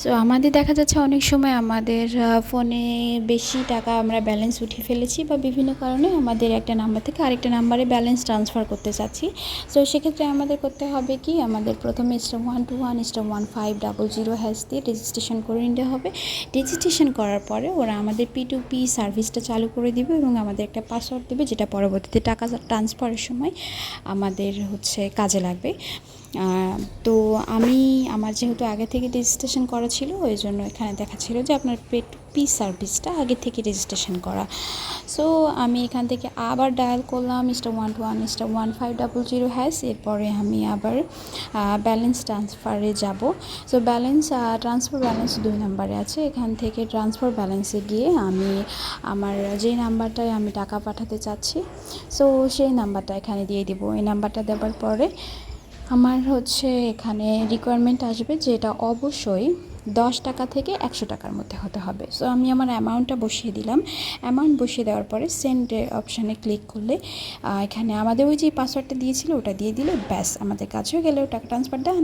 So আমাদের দেখা যাচ্ছে অনেক সময় আমাদের ফোনে বেশি টাকা আমরা ব্যালেন্স উঠিয়ে ফেলেছি বা বিভিন্ন কারণে আমাদের একটা নাম্বার থেকে আরেকটা নাম্বারে ব্যালেন্স ট্রান্সফার করতে চাচ্ছি। সো সেক্ষেত্রে আমাদের করতে হবে কি? আমাদের প্রথমে star one two one star one five double zero hash দিয়ে রেজিস্ট্রেশন করে নিতে হবে। রেজিস্ট্রেশন করার পরে ওরা আমাদের পি টু পি সার্ভিসটা চালু করে দিবে এবং আমাদের একটা পাসওয়ার্ড দেবে যেটা পরবর্তীতে টাকা ট্রান্সফারের সময় আমাদের হচ্ছে কাজে লাগবে। তো আমি আমার যেহেতু আগে থেকে রেজিস্ট্রেশন করা ছিল, ওই জন্য এখানে দেখাচ্ছিল যে আপনার পেট পি সার্ভিসটা আগে থেকে রেজিস্ট্রেশন করা। সো আমি এখান থেকে আবার ডায়াল করলাম star one two one star one five double zero hash এরপরে আমি আবার ব্যালেন্স ট্রান্সফারে যাব। সো ব্যালেন্স ট্রান্সফার ব্যালেন্স দুই নাম্বারে আছে। এখান থেকে ট্রান্সফার ব্যালেন্সে গিয়ে আমি আমার যে নাম্বারটায় আমি টাকা পাঠাতে চাচ্ছি সো সেই নাম্বারটা এখানে দিয়ে দিব। এই নাম্বারটা দেওয়ার পরে আমার হচ্ছে এখানে রিকোয়ারমেন্ট আসবে যেটা অবশ্যই দশ টাকা থেকে একশো টাকার মধ্যে হতে হবে। সো আমি আমার অ্যামাউন্টটা বসিয়ে দিলাম। অ্যামাউন্ট বসিয়ে দেওয়ার পরে সেন্ড অপশানে ক্লিক করলে এখানে আমাদের ওই যে পাসওয়ার্ডটা দিয়েছিল ওটা দিয়ে দিলে ব্যাস, আমাদের কাছেও গেলে ওটা ট্রান্সফার ডান